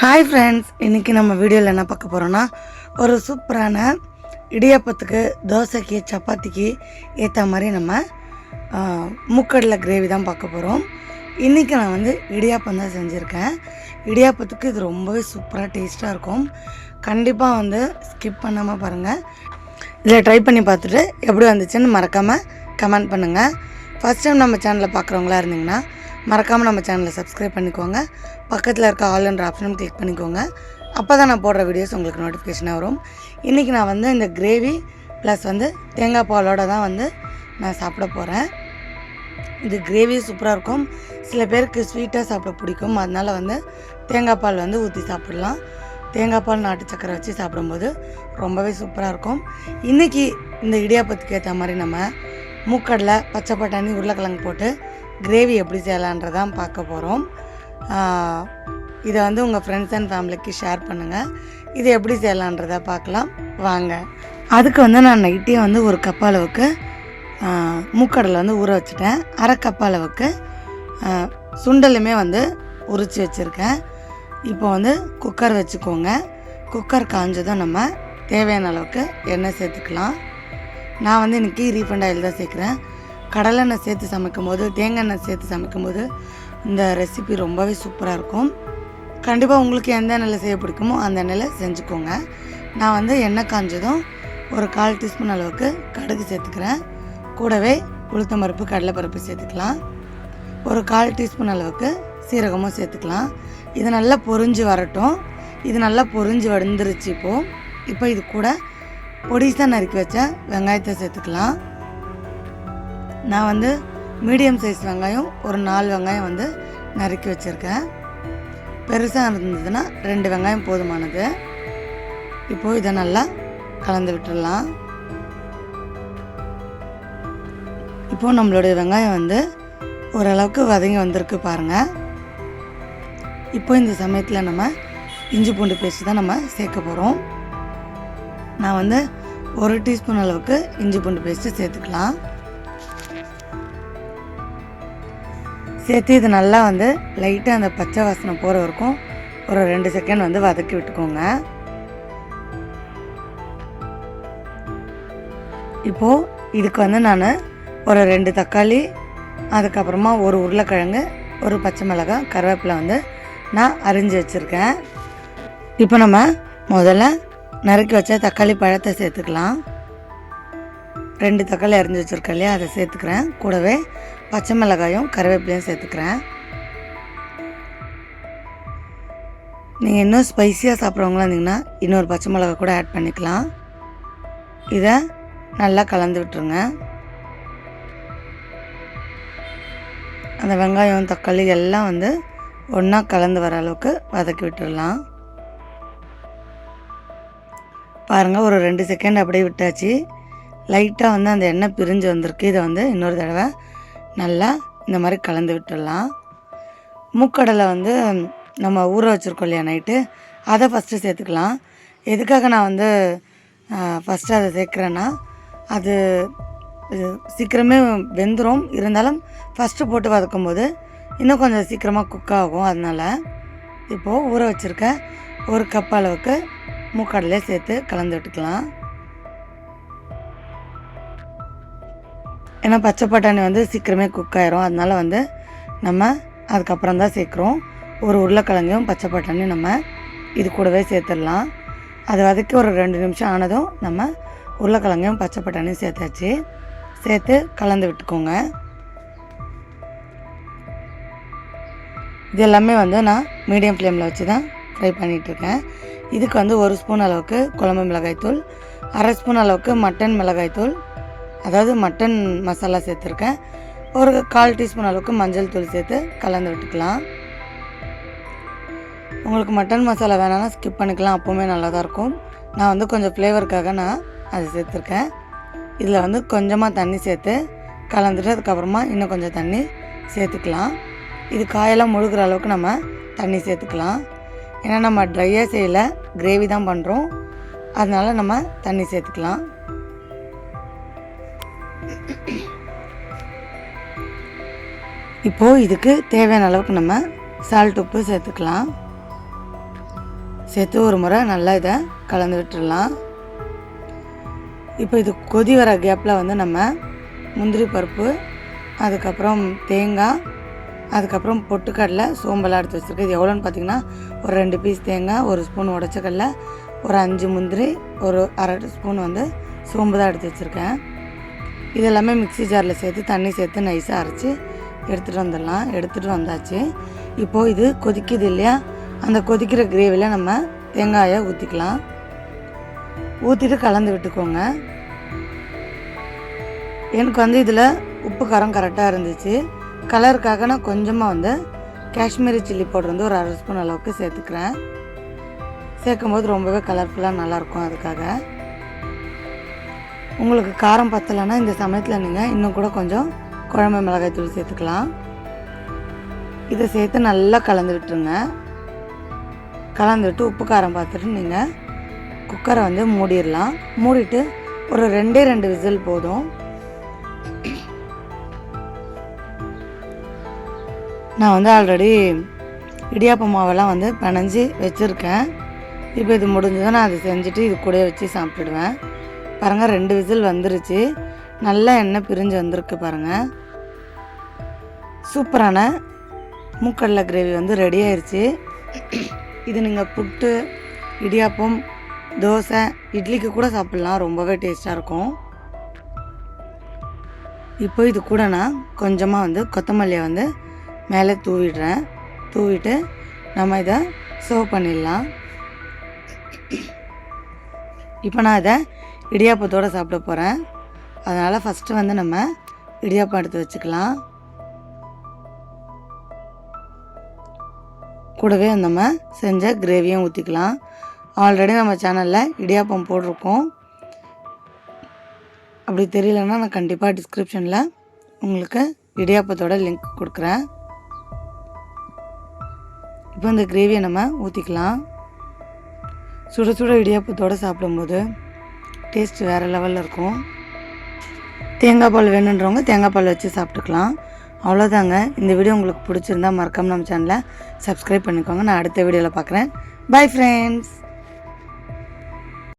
Hi friends இன்றைக்கி நம்ம வீடியோவில் என்ன பார்க்க போகிறோன்னா ஒரு சூப்பரான இடியாப்பத்துக்கு தோசைக்கு சப்பாத்திக்கு ஏற்ற மாதிரி நம்ம மூக்கடலை கிரேவி தான் பார்க்க போகிறோம் இன்றைக்கி நான் வந்து இடியாப்பம் தான் செஞ்சுருக்கேன். இடியாப்பத்துக்கு இது ரொம்பவே சூப்பராக டேஸ்ட்டாக இருக்கும். கண்டிப்பாக வந்து ஸ்கிப் பண்ணாமல் பாருங்கள் இதில் ட்ரை பண்ணி பார்த்துட்டு எப்படி வந்துச்சுன்னு மறக்காமல் கமெண்ட் பண்ணுங்கள் ஃபஸ்ட் டைம் நம்ம சேனலில் பார்க்குறவங்களா இருந்தீங்கன்னா மறக்காமல் நம்ம சேனலை சப்ஸ்கிரைப் பண்ணிக்கோங்க. பக்கத்தில் இருக்க ஆல்ன்ற ஆப்ஷனும் கிளிக் பண்ணிக்கோங்க. அப்போ தான் நான் போடுற வீடியோஸ் உங்களுக்கு நோட்டிஃபிகேஷனாக வரும். இன்றைக்கி நான் வந்து இந்த கிரேவி ப்ளஸ் வந்து தேங்காய் பாலோட தான் வந்து நான் சாப்பிட போகிறேன் இது கிரேவி சூப்பராக இருக்கும். சில பேருக்கு ஸ்வீட்டாக சாப்பிட பிடிக்கும். அதனால் வந்து தேங்காய் பால் வந்து ஊற்றி சாப்பிடலாம். தேங்காய் பால் நாட்டு சக்கரை வச்சு சாப்பிடும்போது ரொம்பவே சூப்பராக இருக்கும். இன்றைக்கி இந்த இடியாப்பத்துக்கு ஏற்ற மாதிரி நம்ம மூக்கடலை பச்சை பட்டாணி உருளைக்கிழங்கு போட்டு கிரேவி எப்படி செய்யலான்றதான் பார்க்க போகிறோம் இதை வந்து உங்கள் ஃப்ரெண்ட்ஸ் அண்ட் ஃபேமிலிக்கு ஷேர் பண்ணுங்கள் இது எப்படி செய்யலான்றதை பார்க்கலாம். வாங்க. அதுக்கு வந்து நான் நைட்டே வந்து ஒரு கப் அளவுக்கு மூக்கடலை வந்து ஊற வச்சுட்டேன். அரை கப் அளவுக்கு சுண்டலுமே வந்து உரித்து வச்சுருக்கேன். இப்போ வந்து குக்கர் வச்சுக்கோங்க. குக்கர் காஞ்சதும் நம்ம தேவையான அளவுக்கு எண்ணெய் சேர்த்துக்கலாம். நான் வந்து இன்றைக்கி ரீஃபண்ட் ஆயில் தான் சேர்க்குறேன். கடலெண்ணெய் சேர்த்து சமைக்கும் போது தேங்காய் எண்ணெய் சேர்த்து சமைக்கும் போது இந்த ரெசிபி ரொம்பவே சூப்பராக இருக்கும். கண்டிப்பாக உங்களுக்கு எந்த எண்ணெயில் செய்ய பிடிக்குமோ அந்த எண்ணெயில் செஞ்சுக்கோங்க. நான் வந்து எண்ணெய் காஞ்சதும் ஒரு கால் டீஸ்பூன் அளவுக்கு கடுகு சேர்த்துக்கிறேன். கூடவே உளுத்தம் பருப்பு கடலைப்பருப்பு சேர்த்துக்கலாம். ஒரு கால் டீஸ்பூன் அளவுக்கு சீரகமும் சேர்த்துக்கலாம். இது நல்லா பொரிஞ்சு வரட்டும். இது நல்லா பொரிஞ்சு வந்துருச்சு இப்போது இப்போ இது கூட பொடிசாக நறுக்கி வச்ச வெங்காயத்தை சேர்த்துக்கலாம். நான் வந்து மீடியம் சைஸ் வெங்காயம் ஒரு நாலு வெங்காயம் வந்து நறுக்கி வச்சுருக்கேன். பெருசாக இருந்ததுன்னா ரெண்டு வெங்காயம் போதுமானது. இப்போது இதை நல்லா கலந்து விட்டுடலாம். இப்போது நம்மளுடைய வெங்காயம் வந்து ஓரளவுக்கு வதங்கி வந்திருக்கு பாருங்கள் இப்போ இந்த சமயத்தில் நம்ம இஞ்சி பூண்டு பேஸ்ட் தான் நம்ம சேர்க்க போகிறோம் நான் வந்து ஒரு டீஸ்பூன் அளவுக்கு இஞ்சி பூண்டு பேஸ்ட்டு சேர்த்துக்கலாம். சேர்த்து இது நல்லா வந்து லைட்டாக அந்த பச்சை வாசனை போகிற வரைக்கும் ஒரு ரெண்டு செகண்ட் வந்து வதக்கி விட்டுக்கோங்க. இப்போது இதுக்கு வந்து நான் ஒரு ரெண்டு தக்காளி அதுக்கப்புறமா ஒரு உருளைக்கிழங்கு ஒரு பச்சை மிளகாய் கருவேப்பிலை வந்து நான் அரிஞ்சு வச்சுருக்கேன். இப்போ நம்ம முதல்ல நறுக்கி வச்ச தக்காளி பழத்தை சேர்த்துக்கலாம். ரெண்டு தக்காளி அரிஞ்சு வச்சுருக்கேன் இல்லையா அதை சேர்த்துக்கிறேன். கூடவே பச்சை மிளகாயும் கருவேப்பிலையும் சேர்த்துக்கிறேன். நீங்கள் இன்னும் ஸ்பைசியாக சாப்பிட்றவங்களா இருந்தீங்கன்னா இன்னொரு பச்சை மிளகா கூட ஆட் பண்ணிக்கலாம். இதை நல்லா கலந்து விட்டுருங்க. அந்த வெங்காயம் தக்காளி எல்லாம் வந்து ஒன்றா கலந்து வர அளவுக்கு வதக்கி விட்டுடலாம் பாருங்கள் ஒரு ரெண்டு செகண்ட் அப்படியே விட்டாச்சு. லைட்டாக வந்து அந்த எண்ணெய் பிரிஞ்சு வந்திருக்கு. இதை வந்து இன்னொரு தடவை நல்லா இந்த மாதிரி கலந்து விட்டுடலாம். மூக்கடலை வந்து நம்ம ஊற வச்சுருக்கோம் இல்லையா நைட்டு? அதை ஃபஸ்ட்டு சேர்த்துக்கலாம். எதுக்காக நான் வந்து ஃபஸ்ட்டு அதை சேர்க்குறேன்னா அது சீக்கிரமே வெந்துடும் இருந்தாலும் ஃபஸ்ட்டு போட்டு வதக்கும் போது இன்னும் கொஞ்சம் சீக்கிரமாக குக் ஆகும். அதனால் இப்போது ஊற வச்சுருக்க ஒரு கப் அளவுக்கு மூக்கடலையே சேர்த்து கலந்து விட்டுக்கலாம். ஏன்னா பச்சை பட்டாணி வந்து சீக்கிரமே குக் ஆயிரும். அதனால வந்து நம்ம அதுக்கப்புறம் தான் சேர்க்குறோம். ஒரு உருளைக்கிழங்கையும் பச்சை பட்டாணி நம்ம இது கூடவே சேர்த்துடலாம். அது வதக்கி ஒரு ரெண்டு நிமிஷம் ஆனதும் நம்ம உருளைக்கிழங்கையும் பச்சை பட்டாணியும் சேர்த்தாச்சு. சேர்த்து கலந்து விட்டுக்கோங்க. இது எல்லாமே வந்து நான் மீடியம் ஃப்ளேமில் வச்சு தான் ஃப்ரை பண்ணிகிட்ருக்கேன் இதுக்கு வந்து ஒரு ஸ்பூன் அளவுக்கு குழம்பு மிளகாய்த்தூள் அரை ஸ்பூன் அளவுக்கு மட்டன் மிளகாய்த்தூள் அதாவது மட்டன் மசாலா சேர்த்துருக்கேன். ஒரு கால் டீஸ்பூன் அளவுக்கு மஞ்சள் தூள் சேர்த்து கலந்து விட்டுக்கலாம். உங்களுக்கு மட்டன் மசாலா வேணாம்னா ஸ்கிப் பண்ணிக்கலாம் அப்போவுமே நல்லா தான் இருக்கும். நான் வந்து கொஞ்சம் ஃப்ளேவருக்காக நான் அதை சேர்த்துருக்கேன். இதில் வந்து கொஞ்சமாக தண்ணி சேர்த்து கலந்துட்டு அதுக்கப்புறமா இன்னும் கொஞ்சம் தண்ணி சேர்த்துக்கலாம். இது காயெல்லாம் முழுகிற அளவுக்கு நம்ம தண்ணி சேர்த்துக்கலாம். ஏன்னா நம்ம ட்ரையாக செய்யலை கிரேவி தான் பண்ணுறோம் அதனால் நம்ம தண்ணி சேர்த்துக்கலாம். இப்போது இதுக்கு தேவையான அளவுக்கு நம்ம சால்ட் உப்பு சேர்த்துக்கலாம். சேர்த்து ஒரு முறை நல்லா இதை கலந்து விட்டுடலாம். இப்போ இது கொதி வர கேப்பில் வந்து நம்ம முந்திரி பருப்பு அதுக்கப்புறம் தேங்காய் அதுக்கப்புறம் பொட்டுக்கடலை சோம்பெல்லாம் எடுத்து வச்சுருக்கேன். இது எவ்வளோன்னு பார்த்தீங்கன்னா ஒரு ரெண்டு பீஸ் தேங்காய் ஒரு ஸ்பூன் உடச்சக்கடலை ஒரு அஞ்சு முந்திரி ஒரு அரை ஸ்பூன் வந்து சோம்பு தான் எடுத்து வச்சுருக்கேன். இது எல்லாமே மிக்ஸி ஜாரில் சேர்த்து தண்ணி சேர்த்து நைஸாக அரைச்சி எடுத்துகிட்டு வந்துடலாம். எடுத்துகிட்டு வந்தாச்சு. இப்போது இது கொதிக்குது இல்லையா? அந்த கொதிக்கிற கிரேவியில் நம்ம தேங்காயை ஊற்றிக்கலாம் ஊற்றிட்டு கலந்து விட்டுக்கோங்க. எனக்கு வந்து இதில் உப்பு காரம் கரெக்டாக இருந்துச்சு. கலருக்காக நான் கொஞ்சமாக வந்து காஷ்மீரி சில்லி பவுடர் வந்து ஒரு அரை ஸ்பூன் அளவுக்கு சேர்த்துக்கிறேன். சேர்க்கும்போது ரொம்பவே கலர்ஃபுல்லாக நல்லாயிருக்கும் அதுக்காக. உங்களுக்கு காரம் பத்தலைன்னா இந்த சமயத்தில் நீங்கள் இன்னும் கூட கொஞ்சம் குழம்பு மிளகாய் தூள் சேர்த்துக்கலாம். இதை சேர்த்து நல்லா கலந்து விட்டுருங்க. கலந்து விட்டு உப்பு காரம் பார்த்துட்டு நீங்கள் குக்கரை வந்து மூடிடலாம். மூடிட்டு ஒரு ரெண்டே ரெண்டு விசில் போதும். நான் வந்து ஆல்ரெடி இடியாப்ப மாவெல்லாம் வந்து பினஞ்சி வச்சுருக்கேன். இப்போ இது முடிஞ்சதும் நான் அதை செஞ்சுட்டு இது கூட வச்சு சாப்பிட்டுடுவேன். பாருங்கள் ரெண்டு விசில் வந்துருச்சு. நல்ல எண்ணெய் பிரிஞ்சு வந்திருக்கு பாருங்கள் சூப்பரான மூக்கடலை கிரேவி வந்து ரெடி ஆயிடுச்சு இது நீங்கள் புட்டு இடியாப்பம் தோசை இட்லிக்கு கூட சாப்பிட்லாம். ரொம்பவே டேஸ்ட்டாக இருக்கும். இப்போ இது கூட நான் கொஞ்சமாக வந்து கொத்தமல்லியை வந்து மேலே தூவிடுறேன். தூவிட்டு நம்ம இதை சர்வ் பண்ணிடலாம். இப்போ நான் இதை இடியாப்பத்தோடு சாப்பிட போகிறேன் அதனால் ஃபஸ்ட்டு வந்து நம்ம இடியாப்பம் எடுத்து வச்சுக்கலாம். கூடவே நம்ம செஞ்ச கிரேவியும் ஊற்றிக்கலாம் ஆல்ரெடி நம்ம சேனலில் இடியாப்பம் போட்டிருக்கோம். அப்படி தெரியலன்னா நான் கண்டிப்பாக டிஸ்கிரிப்ஷனில் உங்களுக்கு இடியாப்பத்தோட லிங்க் கொடுக்குறேன். இப்போ இந்த கிரேவியை நம்ம ஊற்றிக்கலாம் சுட சுட இடியாப்பத்தோடு சாப்பிடும்போது டேஸ்ட் வேறு லெவலில் இருக்கும். தேங்காய் பால் வேணுன்றவங்க தேங்காய் பால் வச்சு சாப்பிட்டுக்கலாம். அவ்வளோதாங்க இந்த வீடியோ உங்களுக்கு பிடிச்சிருந்தா மறக்காம நம்ம சேனலை சப்ஸ்கிரைப் பண்ணிக்கோங்க. நான் அடுத்த வீடியோவில் பார்க்குறேன் பை ஃப்ரெண்ட்ஸ்